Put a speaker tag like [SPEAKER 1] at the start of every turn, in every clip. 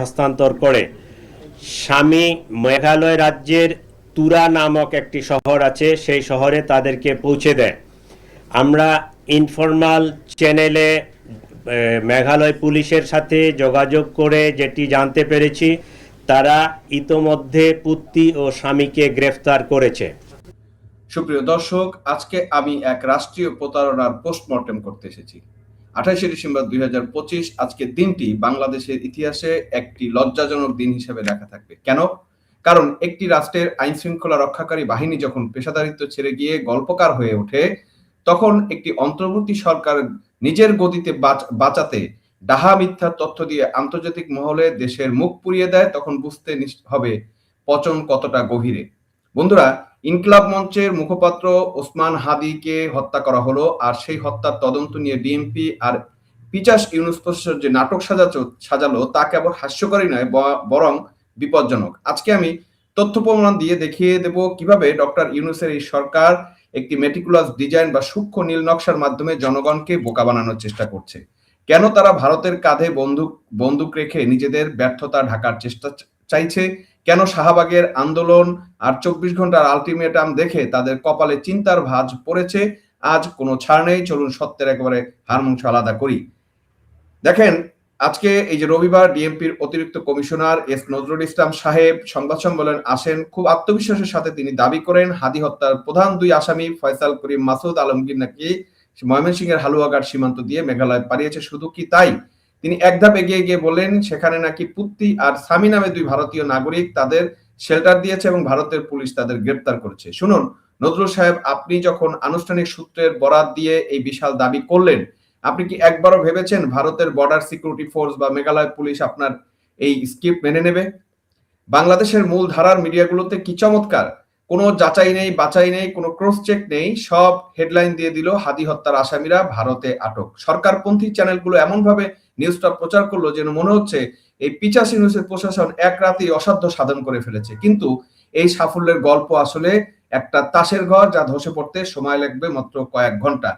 [SPEAKER 1] হস্তান্তর করে। স্বামী মেঘালয় রাজ্যের তুরা নামক একটি শহর আছে, সেই শহরে তাদেরকে পৌঁছে দেয়। আমরা ইনফরমাল চ্যানেলে মেঘালয় পুলিশের সাথে যোগাযোগ করে যেটি জানতে পেরেছি, তারা ইতোমধ্যে পুত্তি ও স্বামীকে গ্রেফতার করেছে।
[SPEAKER 2] সুপ্রিয় দর্শক, আজকে আমি এক রাষ্ট্রীয় প্রতারণার পোস্টমর্টেম করতে এসেছি। আঠাশে ডিসেম্বর দুই আজকের দিনটি বাংলাদেশের ইতিহাসে একটি লজ্জাজনক দিন হিসেবে দেখা থাকবে। কেন? কারণ একটি রাষ্ট্রের আইন শৃঙ্খলা রক্ষাকারী বাহিনী যখন পেশাদারিত্ব ছেড়ে গিয়ে গল্পকার হয়ে ওঠে, তখন একটি অন্তর্বর্তী সরকার নিজের গতিতে বাঁচ- বাঁচাতে ডাহা মিথ্যা তথ্য দিয়ে আন্তর্জাতিক মহলে দেশের মুখ পুড়িয়ে দেয়, তখন বুঝতে হবে পচন কতটা গভীরে। বন্ধুরা ইনকলাব মঞ্চের মুখপাত্র ওসমান হাদিকে হত্যা করা হলো আর সেই হত্যার তদন্ত নিয়ে ডিএমপি আর পিচাস ইউনুস প্রশাসন যে নাটক সাজাচ্ছ সাজালো, তা কেবল হাস্যকরই নয় বরং বিপজ্জনক। আজকে আমি তথ্য প্রমাণ দিয়ে দেখিয়ে দেব কীভাবে ডক্টর ইউনুসের এই সরকার একটি মেটিকুলাস ডিজাইন বা সূক্ষ্ম নীল নকশার মাধ্যমে জনগণকে বোকা বানানোর চেষ্টা করছে। কেন তারা ভারতের কাঁধে বন্দুক বন্দুক রেখে নিজেদের ব্যর্থতা ঢাকার চেষ্টা চাইছে? কেন শাহবাগের আন্দোলন আর চব্বিশ ঘণ্টার আলটিমেটাম দেখে তাদের কপালে চিন্তার ভাঁজ পড়েছে, আজ কোনো ছাড় নেই, চলুন সত্যের একেবারে হারমংস আলাদা করি। দেখেন, আজকে এই যে রবিবার ডিএমপির অতিরিক্ত কমিশনার এস নজরুল ইসলাম সাহেব সংবাদ সম্মেলন আসেন, খুব আত্মবিশ্বাসের সাথে তিনি দাবি করেন, হাদি হত্যার প্রধান দুই আসামি ফয়সাল করিম মাসুদ আলমগীর নাকি ময়মনসিংহের হালুয়াঘাট সীমান্ত দিয়ে মেঘালয় পালিয়েছে, শুধু কি তাই? তিনি এক ধাপ এগিয়ে গিয়ে বলেন সেখানে নাকি পুত্তি আর সামি নামে দুই ভারতীয় নাগরিক তাদের শেল্টার দিয়েছে এবং ভারতের পুলিশ তাদের গ্রেপ্তার করেছে। শুনুন, নজরুল সাহেব, আপনি যখন আনুষ্ঠানিক সূত্রের বরাত দিয়ে এই বিশাল দাবি করলেন, আপনি কি একবারও ভেবেছেন ভারতের বর্ডার সিকিউরিটি ফোর্স বা মেঘালয় পুলিশ আপনার এই স্ক্রিপ্ট মেনে নেবে? বাংলাদেশের মূল ধারার মিডিয়াগুলোতে কি চমৎকার? কোনো যাচাই নেই, বাছাই নেই, কোনো ক্রস চেক নেই, সব হেডলাইন দিয়ে দিল হাদি হত্যার আসামিরা ভারতে আটক। সরকারপন্থী চ্যানেলগুলো এমনভাবে নিউজটা প্রচার করল যেন মনে হচ্ছে এই পিচাসি নিউজের প্রশাসন এক রাতেই অসাধ্য সাধন করে ফেলেছে। কিন্তু এই সাফল্যের গল্প আসলে একটা তাসের ঘর যা ধসে পড়তে সময় লাগবে মাত্র কয়েক ঘণ্টা।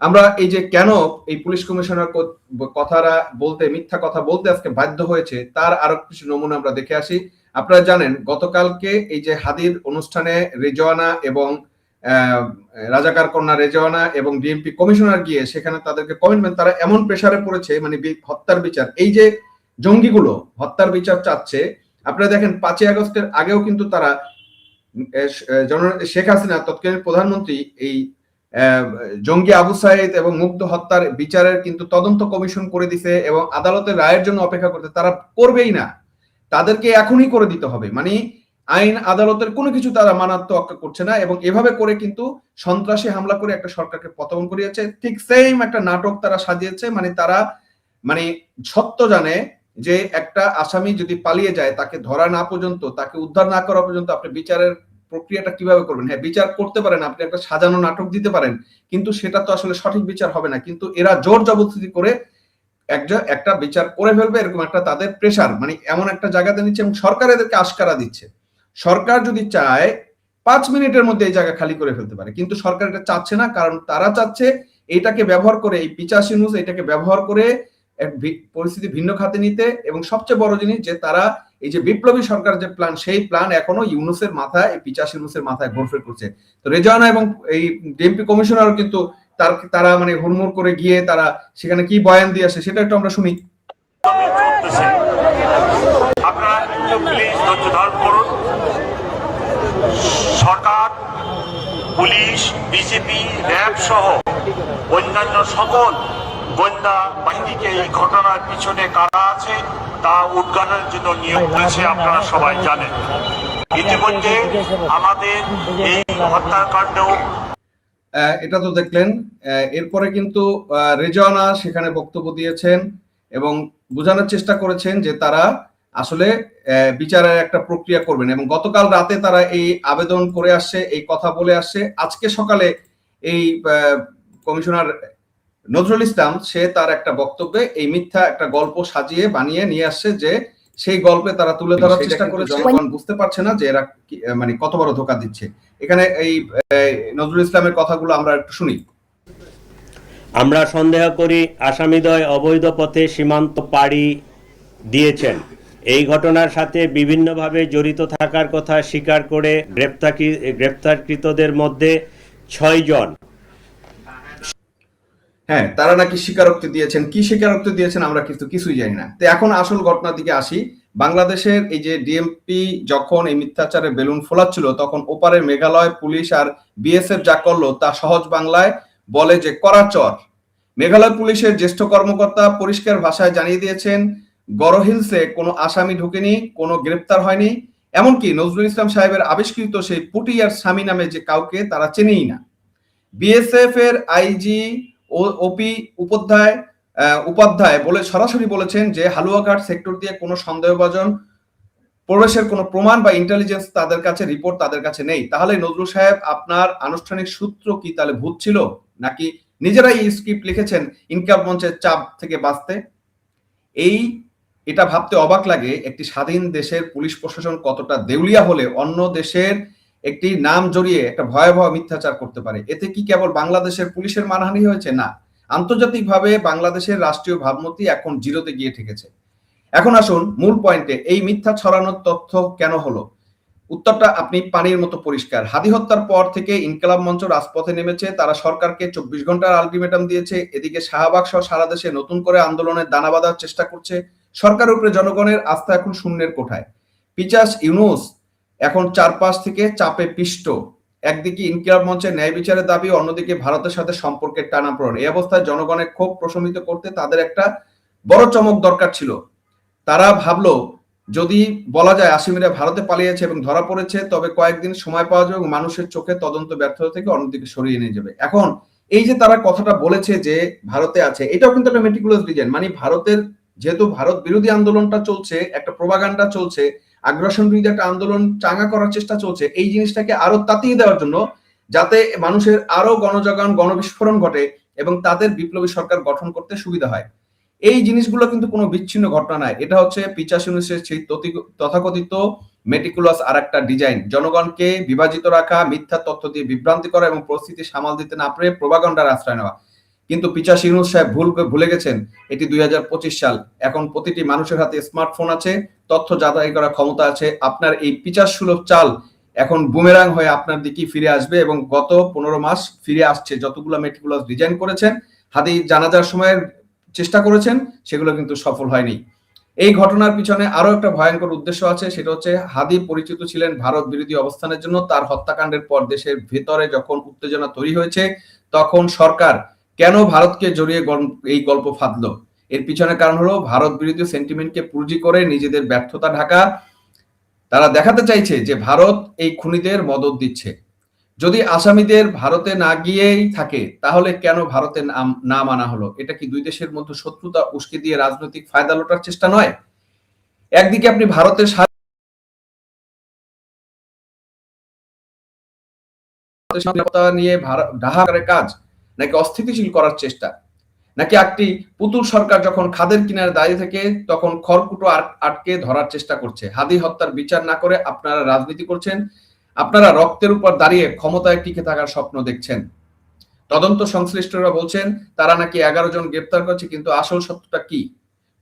[SPEAKER 2] আমরা এই যে কেন এই পুলিশ কমিশনার ক- কথাটা বলতে, মিথ্যা কথা বলতে আজকে বাধ্য হয়েছে, তার আরও কিছু নমুনা আমরা দেখে আসি। আপনারা জানেন, গতকালকে এই যে হাদির অনুষ্ঠানে রেজওয়ানা এবং রাজাকার কন্যা রেজওয়ানা এবং ডিএমপি কমিশনার গিয়ে সেখানে তাদেরকে কমিটমেন্ট তারা এমন প্রেসারে পড়েছে মানে হত্যার বিচার। এই যে জঙ্গিগুলো হত্যার বিচার চাচ্ছে, আপনারা দেখেন, পাঁচই আগস্টের আগেও কিন্তু তারা শেখ হাসিনা তৎকালীন প্রধানমন্ত্রী এই জঙ্গি আবু সাইদ এবং মুগ্ধ হত্যার বিচারের কিন্তু তদন্ত কমিশন করে দিছে এবং আদালতের রায়ের জন্য অপেক্ষা করতে তারা করবেই না। তাদেরকে এখনই করে দিতে হবে। মানে আইন, আদালতের কোনো কিছু তারা মানার তোয়াক্কা করছে না এবং এভাবে করে কিন্তু সন্ত্রাসী হামলা করে একটা সরকারকে পতন করিয়েছে। ঠিক সেম একটা নাটক তারা সাজিয়েছে মানে তারা মানে সত্য জানে যে একটা আসামি যদি পালিয়ে যায়, তাকে ধরা না পর্যন্ত, তাকে উদ্ধার না করা পর্যন্ত আপনি বিচারের প্রক্রিয়াটা কীভাবে করবেন? হ্যাঁ বিচার করতে পারেন, আপনি একটা সাজানো নাটক দিতে পারেন, কিন্তু সেটা তো আসলে সঠিক বিচার হবে না। কিন্তু এরা জোর জবরদস্তি করে একটা একটা বিচার করে ফেলবে, এরকম একটা তাদের প্রেশার মানে এমন একটা জায়গাতে নিচ্ছে এবং সরকার এদেরকে আশকারা দিচ্ছে। সরকার যদি চায়, পাঁচ মিনিটের মধ্যে এই জায়গা খালি করে ফেলতে পারে, কিন্তু সরকার এটা চাচ্ছে না, কারণ তারা চাচ্ছে এটাকে ব্যবহার করে, এই পিচাসি নিউজ এটাকে ব্যবহার করে পরিস্থিতি ভিন্ন খাতে নিতে এবং সবচেয়ে বড় জিনিস যে তারা এই যে বিপ্লবী সরকার যে প্ল্যান সেই প্ল্যান এখনও ইউনুসের মাথায়, এই পিচাস ইউনুসের মাথায় ঘোরফের করছে। তো রেজানা এবং এই ডিএমপি কমিশনারও কিন্তু তার তারা মানে হুড়মুড় করে গিয়ে তারা সেখানে কি বয়ান দিয়ে আসে সেটা একটু আমরা শুনি।
[SPEAKER 3] সরকার, পুলিশ বিজেপি র্যাব সহ অন্যান্য সকল গোয়েন্দা বাহিনীকে এই ঘটনার পিছনে কারা আছে, তা উদ্ঘাটনের জন্য নিয়োগ করেছে আপনারা সবাই জানেন। ইতিমধ্যে আমাদের এই হত্যাকাণ্ড
[SPEAKER 2] এটা তো দেখলেন। এরপরে কিন্তু রেজওয়ানা সেখানে বক্তব্য দিয়েছেন এবং বোঝানোর চেষ্টা করেছেন যে তারা আসলে বিচারের একটা প্রক্রিয়া করবেন এবং গতকাল রাতে তারা এই আবেদন করে আসছে, এই কথা বলে আসছে। আজকে সকালে এই কমিশনার নজরুল ইসলাম, সে তার একটা বক্তব্যে এই মিথ্যা একটা গল্প সাজিয়ে বানিয়ে নিয়ে আসছে যে সেই গল্পে তারা তুলে ধরার চেষ্টা করেছে। জনগণ বুঝতে পারছে না যে এরা মানে কত বড় ধোকা দিচ্ছে। এখানে এই নজরুল ইসলামের কথাগুলো আমরা একটু শুনি।
[SPEAKER 1] আমরা সন্দেহ করি আসামিদ্বয় অবৈধ পথে সীমান্ত পাড়ি দিয়েছেন। এই ঘটনার সাথে বিভিন্নভাবে জড়িত থাকার কথা স্বীকার করে গ্রেপ্তার গ্রেপ্তারকৃতদের মধ্যে ছয়জন
[SPEAKER 2] হ্যাঁ তারা নাকি স্বীকারোক্তি দিয়েছেন। কি স্বীকারোক্তি দিয়েছেন আমরা কিন্তু কিছুই জানি না। তো এখন আসল ঘটনার দিকে আসি। বাংলাদেশের এই যে ডিএমপি যখন এই মিথ্যাচারে বেলুন ফোলাচ্ছিল, তখন ওপারে মেঘালয় পুলিশ আর বিএসএফ যা করল তা সহজ বাংলায় বলে যে করাচর মেঘালয় পুলিশের জ্যেষ্ঠ কর্মকর্তা পরিষ্কার ভাষায় জানিয়ে দিয়েছেন গড়হিলসে কোনো আসামি ঢুকেনি, কোনো গ্রেপ্তার হয়নি। এমনকি নজরুল ইসলাম সাহেবের আবিষ্কৃত সেই পুটিয়ার স্বামী নামে যে কাউকে তারা চেনেই না। বিএসএফ এর আইজি ওপি উপাধ্যায় উপাধ্যায় বলে সরাসরি বলেছেন যে হালুয়াঘাট সেক্টর দিয়ে কোনো সন্দেহভাজন প্রবেশের কোনো প্রমাণ বা ইন্টেলিজেন্স তাদের কাছে রিপোর্ট তাদের কাছে নেই। তাহলে নজরুল সাহেব, আপনার আনুষ্ঠানিক সূত্র কি তাহলে ভূত ছিল? নাকি নিজেরাই স্ক্রিপ্ট লিখেছেন ইনকাম মঞ্চের চাপ থেকে বাঁচতে? এই, এটা ভাবতে অবাক লাগে একটি স্বাধীন দেশের পুলিশ প্রশাসন কতটা দেউলিয়া হলে অন্য দেশের একটি নাম জড়িয়ে একটা ভয়াবহ মিথ্যাচার করতে পারে। এতে কি কেবল বাংলাদেশের পুলিশের মানহানি হয়েছে? না। আন্তর্জাতিকভাবে বাংলাদেশের রাষ্ট্রীয় ভাবমূর্তি এখন জিরোতে গিয়ে ঠেকেছে। এখন আসুন মূল পয়েন্টে, এই মিথ্যা ছড়ানোর তথ্য কেন হলো? উত্তরটা আপনি পানির মতো পরিষ্কার। হাদি হত্যার পর থেকে ইনকালাব মঞ্চ রাজপথে নেমেছে। তারা সরকারকে চব্বিশ ঘণ্টার আলটিমেটাম দিয়েছে। এদিকে শাহবাগ সহ সারা দেশে নতুন করে আন্দোলনের দানা বাঁধার চেষ্টা করছে। সরকারের উপরে জনগণের আস্থা এখন শূন্যের কোঠায়। পিচাস ইউনুস এখন চারপাশ থেকে চাপে পিষ্ট। একদিকে ইনকিলাব মঞ্চের ন্যায় বিচারের দাবি, অন্যদিকে ভারতের সাথে সম্পর্কের টানাপোড়েন। এই অবস্থায় জনগণের ক্ষোভ প্রশমিত করতে তাদের একটা বড় চমক দরকার ছিল। তারা ভাবলো, যদি বলা যায় আসামিরা ভারতে পালিয়েছে এবং ধরা পড়েছে, তবে কয়েকদিন সময় পাওয়া যাবে এবং মানুষের চোখে তদন্ত ব্যর্থতা থেকে অন্যদিকে সরিয়ে নিয়ে যাবে। এখন, এই যে তারা কথাটা বলেছে যে ভারতে আছে, এটাও কিন্তু একটা মেটিকুলাস ডিজাইন মানে ভারতের, যেহেতু ভারত বিরোধী আন্দোলনটা চলছে, একটা প্রোপাগান্ডা চলছে আগ্রাসন বিরোধী একটা আন্দোলন চাঙ্গা করার চেষ্টা চলছে, এই জিনিসটাকে আরও তাতিয়ে দেওয়ার জন্য যাতে মানুষের আরও গণজাগরণ, গণবিস্ফোরণ ঘটে এবং তাদের বিপ্লবী সরকার গঠন করতে সুবিধা হয়। এই জিনিসগুলো কিন্তু কোনো বিচ্ছিন্ন ঘটনা নয়। এটা হচ্ছে পিচাশ ইউনিসের সেই তথাকথিত মেটিকুলাস আর একটা ডিজাইন জনগণকে বিভাজিত রাখা, মিথ্যা তথ্য দিয়ে বিভ্রান্তি করা এবং পরিস্থিতি সামাল দিতে না পারে প্রভাগণ্ডার আশ্রয় নেওয়া। কিন্তু পিচাশ ইউনুস সাহেব ভুল ভুলে গেছেন, এটি দুই হাজার পঁচিশ সাল। এখন প্রতিটি মানুষের হাতে স্মার্টফোন আছে, তথ্য যাচাই করার ক্ষমতা আছে। আপনার এই পিচাস সুলভ চাল এখন বুমেরাং হয়ে আপনার দিকে ফিরে আসবে এবং গত পনেরো মাস ফিরে আসছে। যতগুলো মেটিকুলাস ডিজাইন করেছেন হাদি জানাজার সময়ের চেষ্টা করেছেন, সেগুলো কিন্তু সফল হয়নি। এই ঘটনার পিছনে আরও একটা ভয়ঙ্কর উদ্দেশ্য আছে, সেটা হচ্ছে হাদি পরিচিত ছিলেন ভারত বিরোধী অবস্থানের জন্য। তার হত্যাকাণ্ডের পর দেশের ভেতরে যখন উত্তেজনা তৈরি হয়েছে, তখন সরকার কেন ভারতকে জড়িয়ে এই গল্প ফাঁদলো? এর পিছনে কারণ হলো, ভারত বিরোধী সেন্টিমেন্টকে পুঁজি করে নিজেদের ব্যর্থতা ঢাকা। তারা দেখাতে চাইছে যে ভারত এই খুনিদের মদত দিচ্ছে। যদি আসামিদের ভারতে না গিয়েই থাকে, তাহলে কেন ভারতে নাম আনা হলো? এটা কি দুই দেশের মধ্যে শত্রুতা উস্কে দিয়ে রাজনৈতিক ফায়দা লোটার চেষ্টা নয়? একদিকে আপনি ভারতের নিয়ে ঢাকারের কাজ নাকি অস্থিতিশীল করার চেষ্টা? নাকি একটি পুতুল সরকার যখন খাদের কিনারে দাঁড়িয়ে থেকে, তখন খড়কুটো আটকে ধরার চেষ্টা করছে। হাদি হত্যার বিচার না করে আপনারা রাজনীতি করছেন, আপনারা রক্তের উপর দাঁড়িয়ে ক্ষমতায় টিকে থাকার স্বপ্ন দেখছেন। তদন্ত সংশ্লিষ্টরা বলছেন, তারা নাকি এগারো জন গ্রেপ্তার করছে, কিন্তু আসল সত্যটা কি?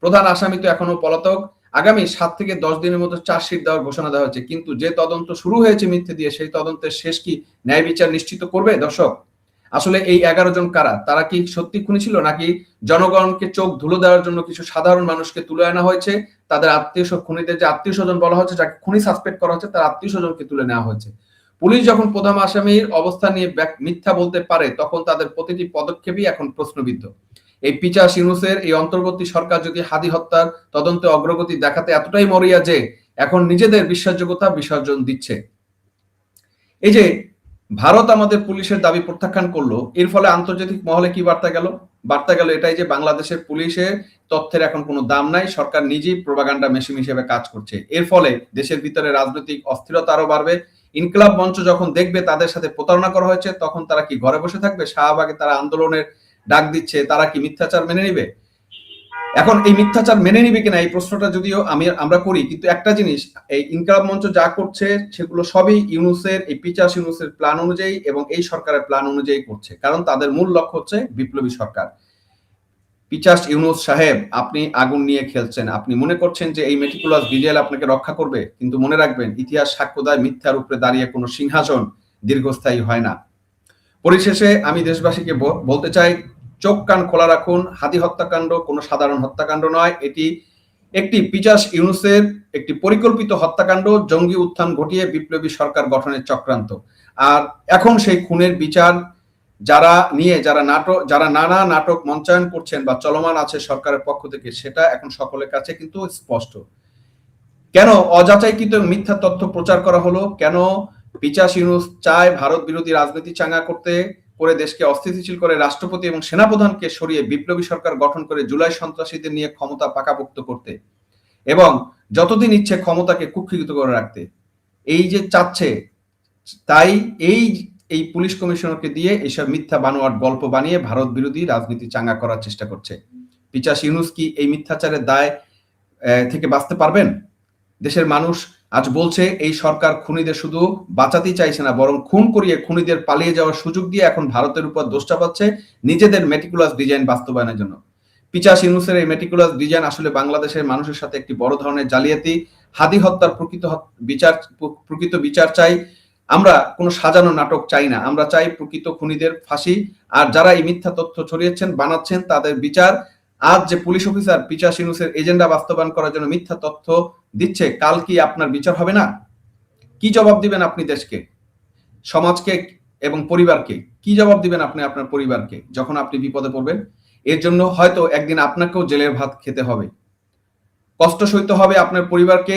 [SPEAKER 2] প্রধান আসামি তো এখনও পলাতক। আগামী সাত থেকে দশ দিনের মধ্যে চার্জশিট দেওয়ার ঘোষণা দেওয়া হয়েছে। কিন্তু যে তদন্ত শুরু হয়েছে মিথ্যে দিয়ে, সেই তদন্তের শেষ কি ন্যায় বিচার নিশ্চিত করবে দর্শক? আসলে এই এগারো জন কারা? তারা কি সত্যি খুনি ছিল নাকি জনগণকে চোখ ধুলো দেওয়ার জন্য কিছু সাধারণ মানুষকে তুলে আনা হয়েছে? তাদের আত্মীয় খুনিদের যে আত্মীয় স্বজন বলা হচ্ছে, যাকে খুনি সাসপেক্ট করা হচ্ছে, তার আত্মীয় স্বজনকে তুলে নেওয়া হয়েছে। পুলিশ যখন প্রধান আসামির অবস্থা নিয়ে মিথ্যা বলতে পারে, তখন তাদের প্রতিটি পদক্ষেপই এখন প্রশ্নবিদ্ধ। এই পিচাস ইউনুসের এই অন্তর্বর্তী সরকার যদি হাদি হত্যার তদন্তে অগ্রগতি দেখাতে এতটাই মরিয়া যে, এখন নিজেদের বিশ্বাসযোগ্যতা বিসর্জন দিচ্ছে। এই যে ভারত আমাদের পুলিশের দাবি প্রত্যাখ্যান করল। এর ফলে আন্তর্জাতিক মহলে কি বার্তা গেল? বার্তা গেল এটাই যে বাংলাদেশের পুলিশে তথ্যের এখন কোনো দাম নাই, সরকার নিজেই প্রোপাগান্ডা মেশিন হিসেবে কাজ করছে। এর ফলে দেশের ভিতরে রাজনৈতিক অস্থিরতা আরও বাড়বে। ইনকলাব মঞ্চ যখন দেখবে তাদের সাথে প্রতারণা করা হয়েছে, তখন তারা কি ঘরে বসে থাকবে? শাহবাগে তারা আন্দোলনের ডাক দিচ্ছে, তারা কি মিথ্যাচার মেনে নিবে? এখন এই মিথ্যাচার মেনে নিবে কিনা এই প্রশ্নটা যদিও আমি, আমরা করি, কিন্তু একটা জিনিস, এই ইনকলাব মঞ্চ যা করছে, সেগুলো সবই ইউনুসের, এই পিচাস ইউনুসের প্ল্যান অনুযায়ী এবং এই সরকারের প্ল্যান অনুযায়ী করছে। কারণ তাদের মূল লক্ষ্য হচ্ছে বিপ্লবী সরকার। পিচাস ইউনুস সাহেব, আপনি আগুন নিয়ে খেলছেন। আপনি মনে করছেন যে এই মেটিকুলাস ডিজেল আপনাকে রক্ষা করবে? কিন্তু মনে রাখবেন, ইতিহাস সাক্ষ্য দেয় মিথ্যার উপরে দাঁড়িয়ে কোনো সিংহাসন দীর্ঘস্থায়ী হয় না। পরিশেষে আমি দেশবাসীকে বলতে চাই চোখ কান খোলা রাখুন হাদি হত্যাকাণ্ড কোনো সাধারণ হত্যাকাণ্ড নয়, এটি একটি পিচাস ইউনুসের একটি পরিকল্পিত হত্যাকাণ্ড, জঙ্গি উত্থান ঘটিয়ে বিপ্লবী সরকার গঠনের চক্রান্ত। আর এখন সেই খুনের বিচার যারা নিয়ে, যারা নাটক যারা নানা নাটক মঞ্চায়ন করছেন বা চলমান আছে সরকারের পক্ষ থেকে, সেটা এখন সকলের কাছে কিন্তু স্পষ্ট। কেন অযাচাইকৃত মিথ্যা তথ্য প্রচার করা হলো? কেন পিচাস ইউনুস চায় ভারত বিরোধী রাজনীতি চাঙ্গা করতে? করে দেশকে অস্থিতিশীল করে রাষ্ট্রপতি এবং সেনাপ্রধানকে সরিয়ে বিপ্লবী সরকার গঠন করে জুলাই সন্ত্রাসীদের নিয়ে ক্ষমতা পাকাপোক্ত করতে এবং যতদিন ইচ্ছে ক্ষমতাকে কুক্ষিগত করে রাখতে। এই যে চাচ্ছে, তাই এই এই পুলিশ কমিশনারকে দিয়ে এইসব মিথ্যা বানোয়াট গল্প বানিয়ে ভারত বিরোধী রাজনীতি চাঙ্গা করার চেষ্টা করছে। পিচাস ইউনুস কি এই মিথ্যাচারের দায় থেকে বাঁচতে পারবেন? দেশের মানুষ আজ বলছে, এই সরকার খুনিদের শুধু বাঁচাতেই চাইছে না, বরং খুন করিয়ে খুনিদের পালিয়ে যাওয়ার সুযোগ দিয়ে এখন ভারতের উপর দোষটা পাচ্ছে নিজেদের মেটিকুলাস ডিজাইন বাস্তবায়নের জন্য। পিচাস ইউনুসের এই মেটিকুলাস ডিজাইন আসলে বাংলাদেশের মানুষের সাথে একটি বড় ধরনের জালিয়াতি, হাদি হত্যার প্রকৃত বিচার প্রকৃত বিচার চাই। আমরা কোনো সাজানো নাটক চাই না, আমরা চাই প্রকৃত খুনিদের ফাঁসি। আর যারা এই মিথ্যা তথ্য ছড়িয়েছেন, বানাচ্ছেন, তাদের বিচার আজ যে পুলিশ অফিসার পিচাস ইউনুসের এজেন্ডা বাস্তবায়ন করার জন্য মিথ্যা তথ্য দিচ্ছে, কাল কি আপনার বিচার হবে না? কি জবাব দিবেন আপনি দেশকে, সমাজকে এবং পরিবারকে? কি জবাব দিবেন আপনি আপনার পরিবারকে যখন আপনি বিপদে পড়বেন? এর জন্য হয়তো একদিন আপনাকেও জেলের ভাত খেতে হবে। কষ্ট সইতে হবে আপনার পরিবারকে।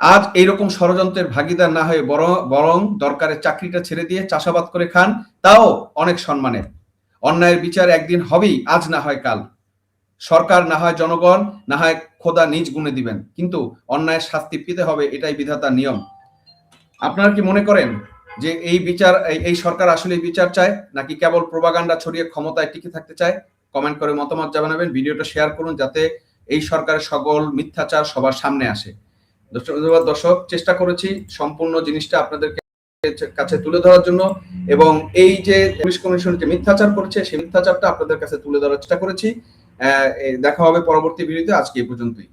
[SPEAKER 2] আজ এইরকম ষড়যন্ত্রের ভাগিদার না হয়ে বরং বরং দরকারের চাকরিটা ছেড়ে দিয়ে চাষাবাদ করে খান, তাও অনেক সম্মানের। অন্যায়ের বিচার একদিন হবেই, আজ না হয় কাল। সরকার না হয় জনগণ, না হয় খোদা নিজ গুণে দিবেন। কিন্তু অন্যায়ের শাস্তি পেতে হবে, এটাই বিধাতার নিয়ম। আপনারা কি মনে করেন যে এই বিচার, এই- সরকার আসলে বিচার চায়, নাকি কেবল প্রোপাগান্ডা ছড়িয়ে ক্ষমতায় টিকে থাকতে চায়? কমেন্ট করে মতামত জানাবেন, ভিডিওটা শেয়ার করুন, যাতে এই সরকারের সকল মিথ্যাচার সবার সামনে আসে। দর্শক, চেষ্টা করেছি সম্পূর্ণ জিনিসটা আপনাদেরকে কাছে তুলে ধরার জন্য, এবং এই যে পুলিশ কমিশন যে মিথ্যাচার করছে, সেই মিথ্যাচারটা আপনাদের কাছে তুলে ধরার চেষ্টা করেছি। দেখা হবে পরবর্তী ভিডিওতে আজকে এই পর্যন্তই।